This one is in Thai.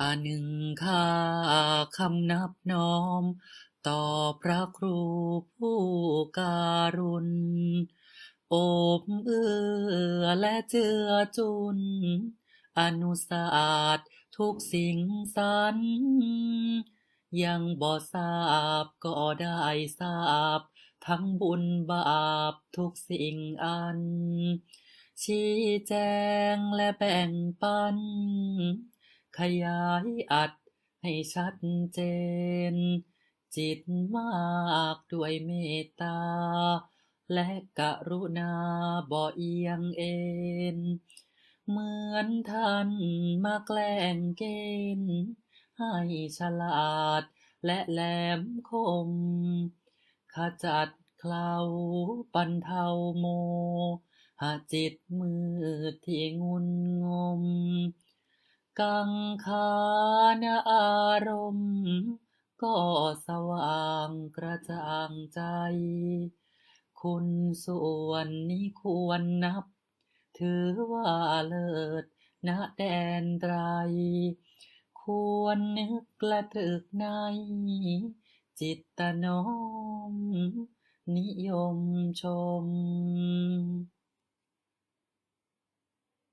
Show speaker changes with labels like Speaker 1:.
Speaker 1: อาหนึ่งค่าคำนับน้อม ต่อพระครูผู้การุณโอบเอื้อและเจือจุน อนุสาสตร์ทุกสิ่งสรรยังบ่ทราบก็ได้ทราบ ทั้งบุญบาปทุกสิ่งอัน ชี้แจงและแบ่งปัน ขยายอัดให้ชัดเจน จิตมากด้วยเมตตา และกรุณาบ่เอียงเอ็นเหมือนท่านมาแกล้งเกณฑ์ให้ฉลาดและแหลมคม ขจัดเคลาปันเทาโมหาจิตมืดที่งุนงม กังขานอารมณ์ ก็สว่างกระจ่างใจ คุณส่วนนี้ควรนับ ถือว่าเลิศณแดนไตร ควรนึกและตรึกใน จิตตน้อมนิยมชม